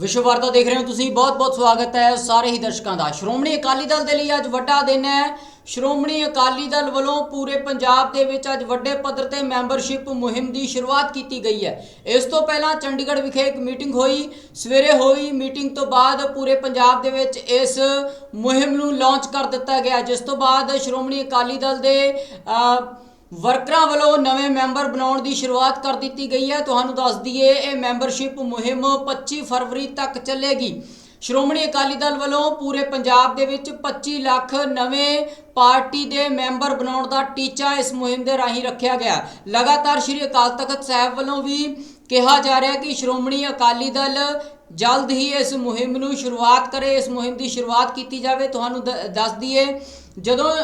ਵਿਸ਼ਵ ਵਾਰਤਾ ਦੇਖ ਰਹੇ ਹੋ ਤੁਸੀਂ ਬਹੁਤ-ਬਹੁਤ ਸਵਾਗਤ ਹੈ ਸਾਰੇ ਹੀ ਦਰਸ਼ਕਾਂ ਦਾ। ਸ਼੍ਰੋਮਣੀ ਅਕਾਲੀ ਦਲ ਦੇ ਲਈ ਅੱਜ ਵੱਡਾ ਦਿਨ ਹੈ। ਸ਼੍ਰੋਮਣੀ ਅਕਾਲੀ ਦਲ ਵੱਲੋਂ ਪੂਰੇ ਪੰਜਾਬ ਦੇ ਵਿੱਚ ਅੱਜ ਵੱਡੇ ਪੱਧਰ ਤੇ ਮੈਂਬਰਸ਼ਿਪ ਮੁਹਿੰਮ ਦੀ ਸ਼ੁਰੂਆਤ ਕੀਤੀ ਗਈ ਹੈ। ਇਸ ਤੋਂ ਪਹਿਲਾਂ ਚੰਡੀਗੜ੍ਹ ਵਿਖੇ ਇੱਕ ਮੀਟਿੰਗ ਹੋਈ। ਸਵੇਰੇ ਹੋਈ ਮੀਟਿੰਗ ਤੋਂ ਬਾਅਦ ਪੂਰੇ ਪੰਜਾਬ ਦੇ ਵਿੱਚ ਇਸ ਮੁਹਿੰਮ ਨੂੰ ਲਾਂਚ ਕਰ ਦਿੱਤਾ ਗਿਆ, ਜਿਸ ਤੋਂ ਬਾਅਦ ਸ਼੍ਰੋਮਣੀ ਅਕਾਲੀ ਦਲ ਦੇ ਵਰਕਰਾਂ ਵੱਲੋਂ ਨਵੇਂ ਮੈਂਬਰ ਬਣਾਉਣ ਦੀ ਸ਼ੁਰੂਆਤ ਕਰ ਦਿੱਤੀ ਗਈ ਹੈ। ਤੁਹਾਨੂੰ ਦੱਸ ਦਈਏ, ਇਹ ਮੈਂਬਰਸ਼ਿਪ ਮੁਹਿੰਮ 25 ਫਰਵਰੀ ਤੱਕ ਚੱਲੇਗੀ। ਸ਼੍ਰੋਮਣੀ ਅਕਾਲੀ ਦਲ ਵੱਲੋਂ ਪੂਰੇ ਪੰਜਾਬ ਦੇ ਵਿੱਚ 25 ਲੱਖ ਨਵੇਂ ਪਾਰਟੀ ਦੇ ਮੈਂਬਰ ਬਣਾਉਣ ਦਾ ਟੀਚਾ ਇਸ ਮੁਹਿੰਮ ਦੇ ਰਾਹੀਂ ਰੱਖਿਆ ਗਿਆ। ਲਗਾਤਾਰ ਸ਼੍ਰੀ ਅਕਾਲ ਤਖਤ ਸਾਹਿਬ ਵੱਲੋਂ ਵੀ ਕਿਹਾ ਜਾ ਰਿਹਾ ਕਿ ਸ਼੍ਰੋਮਣੀ ਅਕਾਲੀ ਦਲ ਜਲਦ ਹੀ ਇਸ ਮੁਹਿੰਮ ਨੂੰ ਸ਼ੁਰੂਆਤ ਕਰੇ, ਇਸ ਮੁਹਿੰਮ ਦੀ ਸ਼ੁਰੂਆਤ ਕੀਤੀ ਜਾਵੇ। ਤੁਹਾਨੂੰ ਦ- ਦੱਸ ਦਈਏ, ਜਦੋਂ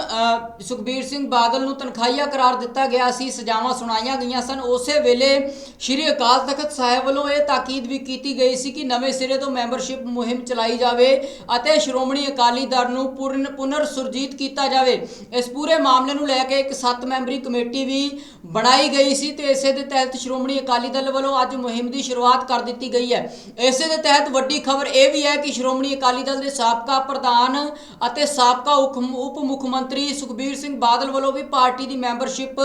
ਸੁਖਬੀਰ ਸਿੰਘ ਬਾਦਲ ਨੂੰ ਤਨਖਾਹੀਆ ਕਰਾਰ ਦਿੱਤਾ ਗਿਆ ਸੀ, ਸਜ਼ਾਵਾਂ ਸੁਣਾਈਆਂ ਗਈਆਂ ਸਨ, ਉਸੇ ਵੇਲੇ ਸ਼੍ਰੀ ਅਕਾਲ ਤਖਤ ਸਾਹਿਬ ਵੱਲੋਂ ਇਹ ਤਾਕੀਦ ਵੀ ਕੀਤੀ ਗਈ ਸੀ ਕਿ ਨਵੇਂ ਸਿਰੇ ਤੋਂ ਮੈਂਬਰਸ਼ਿਪ ਮੁਹਿੰਮ ਚਲਾਈ ਜਾਵੇ ਅਤੇ ਸ਼੍ਰੋਮਣੀ ਅਕਾਲੀ ਦਲ ਨੂੰ ਪੂਰਨ ਪੁਨਰ ਸੁਰਜੀਤ ਕੀਤਾ ਜਾਵੇ। ਇਸ ਪੂਰੇ ਮਾਮਲੇ ਨੂੰ ਲੈ ਕੇ ਇੱਕ 7 ਮੈਂਬਰੀ ਕਮੇਟੀ ਵੀ ਬਣਾਈ ਗਈ ਸੀ ਤੇ ਇਸੇ ਦੇ ਤਹਿਤ ਸ਼੍ਰੋਮਣੀ ਅਕਾਲੀ ਦਲ ਵੱਲੋਂ ਅੱਜ ਮੁਹਿੰਮ ਦੀ ਸ਼ੁਰੂਆਤ ਕਰ ਦਿੱਤੀ ਗਈ ਹੈ। ਇਸੇ ਦੇ ਤਹਿਤ ਵੱਡੀ ਖਬਰ ਇਹ ਵੀ ਹੈ ਕਿ ਸ਼੍ਰੋਮਣੀ ਅਕਾਲੀ ਦਲ ਦੇ ਸਾਬਕਾ ਪ੍ਰਧਾਨ ਅਤੇ ਸਾਬਕਾ ਉਪ ਉਪ ਮੁੱਖ ਮੰਤਰੀ ਸੁਖਬੀਰ ਸਿੰਘ ਬਾਦਲ ਵੱਲੋਂ ਵੀ ਪਾਰਟੀ ਦੀ ਮੈਂਬਰਸ਼ਿਪ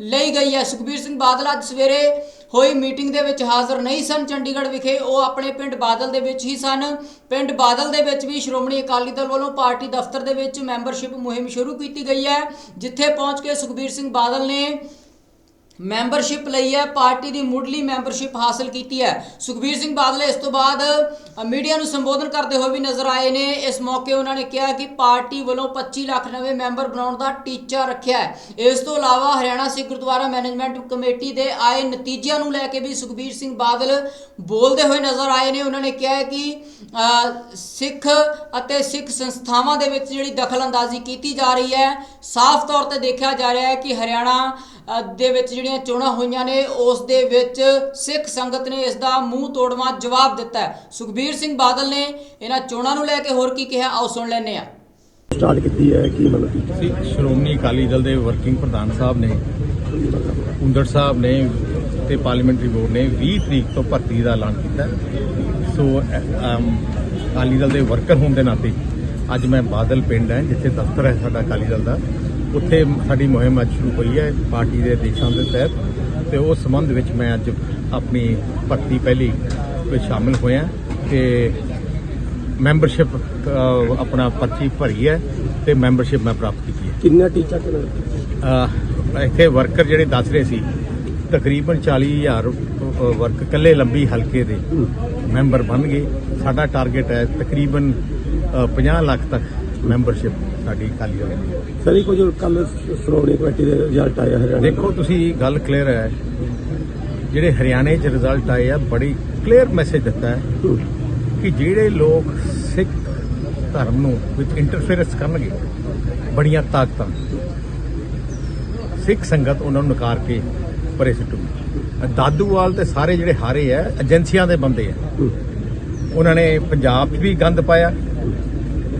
ਲਈ ਗਈ ਹੈ। ਸੁਖਬੀਰ ਸਿੰਘ ਬਾਦਲ ਅੱਜ ਸਵੇਰੇ ਹੋਈ ਮੀਟਿੰਗ ਦੇ ਵਿੱਚ ਹਾਜ਼ਰ ਨਹੀਂ ਸਨ। ਚੰਡੀਗੜ੍ਹ ਵਿਖੇ ਉਹ ਆਪਣੇ ਪਿੰਡ ਬਾਦਲ ਦੇ ਵਿੱਚ ਹੀ ਸਨ। ਪਿੰਡ ਬਾਦਲ ਦੇ ਵਿੱਚ ਵੀ ਸ਼੍ਰੋਮਣੀ ਅਕਾਲੀ ਦਲ ਵੱਲੋਂ ਪਾਰਟੀ ਦਫ਼ਤਰ ਦੇ ਵਿੱਚ ਮੈਂਬਰਸ਼ਿਪ ਮੁਹਿੰਮ ਸ਼ੁਰੂ ਕੀਤੀ ਗਈ ਹੈ, ਜਿੱਥੇ ਪਹੁੰਚ ਕੇ ਸੁਖਬੀਰ ਸਿੰਘ ਬਾਦਲ ਨੇ ਮੈਂਬਰਸ਼ਿਪ ਲਈ ਹੈ, ਪਾਰਟੀ ਦੀ ਮੁੱਢਲੀ ਮੈਂਬਰਸ਼ਿਪ ਹਾਸਲ ਕੀਤੀ ਹੈ। ਸੁਖਬੀਰ ਸਿੰਘ ਬਾਦਲ ਇਸ ਤੋਂ ਬਾਅਦ ਮੀਡੀਆ ਨੂੰ ਸੰਬੋਧਨ ਕਰਦੇ ਹੋਏ ਵੀ ਨਜ਼ਰ ਆਏ ਨੇ। ਇਸ ਮੌਕੇ ਉਹਨਾਂ ਨੇ ਕਿਹਾ ਕਿ ਪਾਰਟੀ ਵੱਲੋਂ 25 ਲੱਖ ਨਵੇਂ ਮੈਂਬਰ ਬਣਾਉਣ ਦਾ ਟੀਚਾ ਰੱਖਿਆ ਹੈ। ਇਸ ਤੋਂ ਇਲਾਵਾ ਹਰਿਆਣਾ ਸਿੱਖ ਗੁਰਦੁਆਰਾ ਮੈਨੇਜਮੈਂਟ ਕਮੇਟੀ ਦੇ ਆਏ ਨਤੀਜਿਆਂ ਨੂੰ ਲੈ ਕੇ ਵੀ ਸੁਖਬੀਰ ਸਿੰਘ ਬਾਦਲ ਬੋਲਦੇ ਹੋਏ ਨਜ਼ਰ ਆਏ ਨੇ। ਉਹਨਾਂ ਨੇ ਕਿਹਾ ਕਿ ਸਿੱਖ ਅਤੇ ਸਿੱਖ ਸੰਸਥਾਵਾਂ ਦੇ ਵਿੱਚ ਜਿਹੜੀ ਦਖਲਅੰਦਾਜ਼ੀ ਕੀਤੀ ਜਾ ਰਹੀ ਹੈ, ਸਾਫ਼ ਤੌਰ ਤੇ ਦੇਖਿਆ ਜਾ ਰਿਹਾ ਹੈ ਕਿ ਹਰਿਆਣਾ ਦੇ ਵਿੱਚ ਜਿਹੜੀਆਂ ਚੋਣਾਂ ਹੋਈਆਂ ਨੇ ਉਸ ਦੇ ਵਿੱਚ ਸਿੱਖ ਸੰਗਤ ਨੇ ਇਸ ਦਾ ਮੂੰਹ ਤੋੜਵਾਂ ਜਵਾਬ ਦਿੱਤਾ ਹੈ। ਸੁਖਬੀਰ ਸਿੰਘ ਬਾਦਲ ਨੇ ਇਹਨਾਂ ਚੋਣਾਂ ਨੂੰ ਲੈ ਕੇ ਹੋਰ ਕੀ ਕਿਹਾ? ਆਓ ਸੁਣ ਲੈਂਦੇ ਹਾਂ। ਸਟਾਰਟ ਕੀਤੀ ਹੈ ਕੀ ਮਤਲਬ? ਸੀ ਸ਼੍ਰੋਮਣੀ ਅਕਾਲੀ ਦਲ ਦੇ ਵਰਕਿੰਗ ਪ੍ਰਧਾਨ ਸਾਹਿਬ ਨੇ ਹੁੰਦੜ ਸਾਹਿਬ ਨੇ ਤੇ ਪਾਰਲੀਮੈਂਟਰੀ ਬੋਰਡ ਨੇ 20 ਤਰੀਕ ਤੋਂ ਭਰਤੀ ਦਾ ਐਲਾਨ ਕੀਤਾ। ਸੋ ਅਕਾਲੀ ਦਲ ਦੇ ਵਰਕਰ ਹੋਣ ਦੇ ਨਾਤੇ ਅੱਜ ਮੈਂ ਬਾਦਲ ਪਿੰਡ ਹੈ ਜਿੱਥੇ ਦਫ਼ਤਰ ਹੈ ਸਾਡਾ ਅਕਾਲੀ ਦਲ ਦਾ। ਉੱਥੇ ਸਾਡੀ ਮੁਹਿੰਮ ਅੱਜ ਸ਼ੁਰੂ ਹੋਈ ਹੈ ਪਾਰਟੀ ਦੇ ਆਦੇਸ਼ਾਂ ਦੇ ਤਹਿਤ। ਤੇ ਉਸ ਸੰਬੰਧ ਵਿੱਚ ਮੈਂ ਅੱਜ ਆਪਣੀ ਭਰਤੀ ਪਹਿਲੀ ਵਿੱਚ ਸ਼ਾਮਿਲ ਹੋਇਆ ਤੇ ਮੈਂਬਰਸ਼ਿਪ ਆਪਣਾ ਪਰਚੀ ਭਰੀ ਹੈ ਤੇ ਮੈਂਬਰਸ਼ਿਪ ਮੈਂ ਪ੍ਰਾਪਤ ਕੀਤੀ ਹੈ। ਕਿੰਨਾ ਟੀਚਾ ਕਿੰਨਾ? ਇੱਥੇ ਵਰਕਰ ਜਿਹੜੇ ਦੱਸ ਰਹੇ ਸੀ ਤਕਰੀਬਨ 40000 ਅਹ ਵਰਕ ਕੱਲੇ ਲੰਬੀ ਹਲਕੇ ਦੇ ਮੈਂਬਰ ਬਣ ਗਏ। ਸਾਡਾ ਟਾਰਗੇਟ ਹੈ ਤਕਰੀਬਨ ਅਹ 50 ਲੱਖ ਤੱਕ ਮੈਂਬਰਸ਼ਿਪ ਸਾਡੀ ਖਾਲੀ ਹੋ ਗਈ ਸਰ ਇਹ ਕੁਝ ਕੱਲ ਸ਼੍ਰੋਮਣੀ ਕਮੇਟੀ ਦੇ ਰਿਜ਼ਲਟ ਆਇਆ ਹਰਿਆਣਾ ਦੇਖੋ ਤੁਸੀਂ ਗੱਲ ਕਲੀਅਰ ਹੈ। ਜਿਹੜੇ ਹਰਿਆਣੇ 'ਚ ਰਿਜ਼ਲਟ ਆਏ ਆ ਬੜੀ ਕਲੀਅਰ ਮੈਸੇਜ ਦਿੱਤਾ ਹੈ। ਕਿ ਜਿਹੜੇ ਲੋਕ ਸਿੱਖ ਧਰਮ ਨੂੰ ਵਿੱਚ ਇੰਟਰਫੇਰੈਂਸ ਕਰਨਗੇ ਬੜੀਆਂ ਤਾਕਤਾਂ। ਸਿੱਖ ਸੰਗਤ ਉਹਨਾਂ ਨੂੰ ਨਕਾਰ ਕੇ ਪਰੇ ਸਿੱਟੂਗੀ। ਦਾਦੂਵਾਲ ਤੇ ਸਾਰੇ ਜਿਹੜੇ ਹਾਰੇ ਆ ਏਜੰਸੀਆਂ ਦੇ ਬੰਦੇ ਆ। ਉਹਨਾਂ ਨੇ ਪੰਜਾਬ 'ਚ ਵੀ ਗੰਦ ਪਾਇਆ